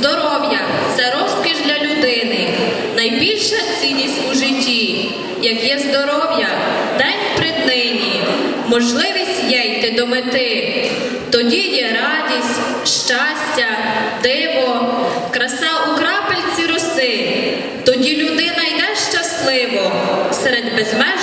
Здоров'я це розкіш для людини, найбільша цінність у житті. Як є здоров'я, день приднині, можливість є йти до мети. Тоді є радість, щастя, диво, краса у крапельці роси. Тоді людина йде щасливо серед безмежних.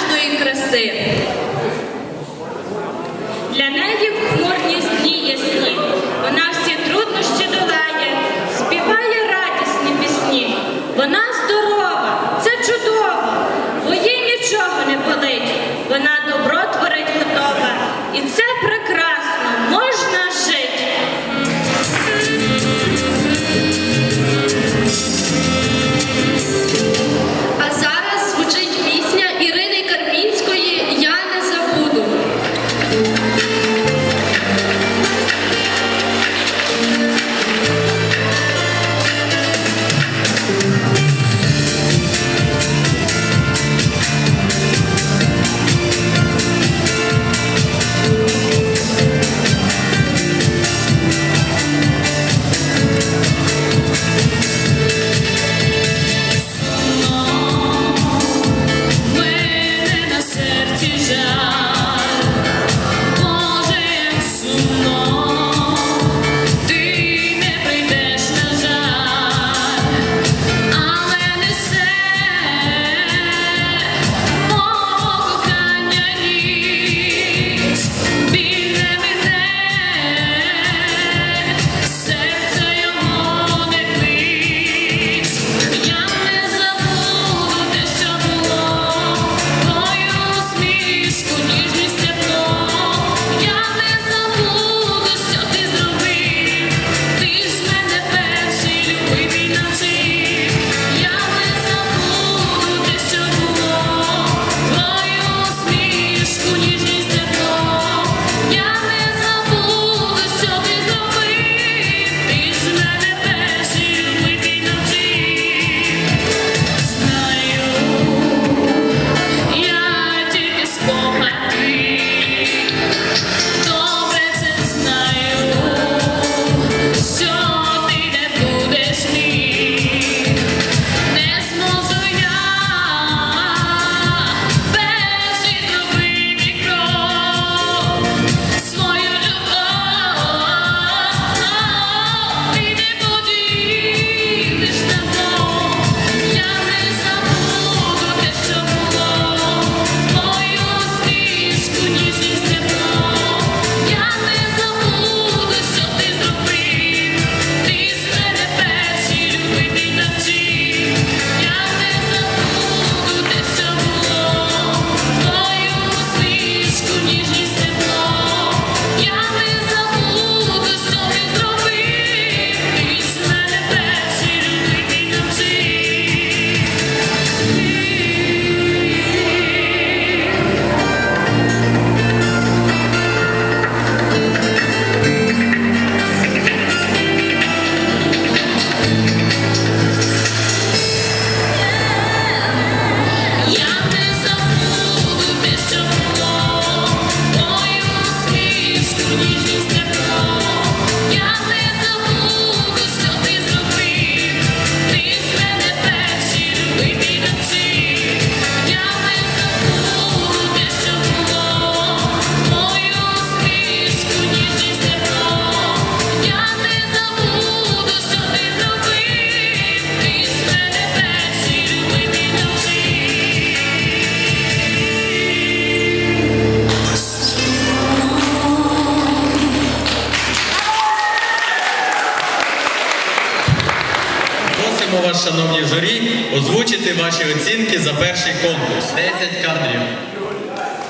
журі озвучити ваші оцінки за перший конкурс. 10 кадрів.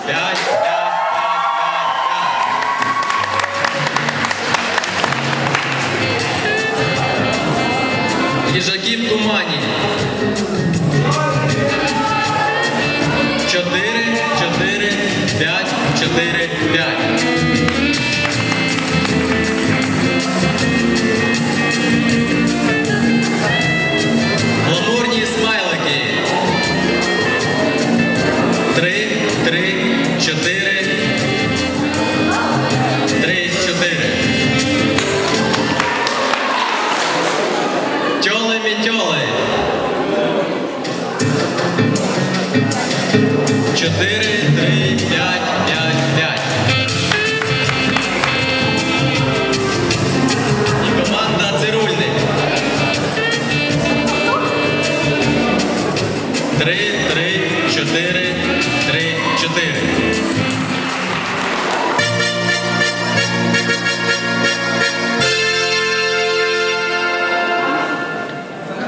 5, 5, 5. Хижаки в тумані. Чотири, чотири, п'ять, чотири, п'ять. три, чотири. Три, чотири. Тьоли мітьоли. Чотири, три, п'ять, п'ять, п'ять. І команда цирульник. Три, три. 4, 3, 4.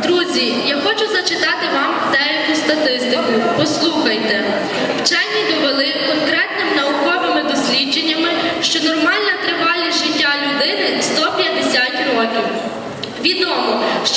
Друзі, я хочу зачитати вам деяку статистику. Послухайте. Вчені довели конкретними науковими дослідженнями, що нормальна тривалість життя людини 150 років. Відомо, що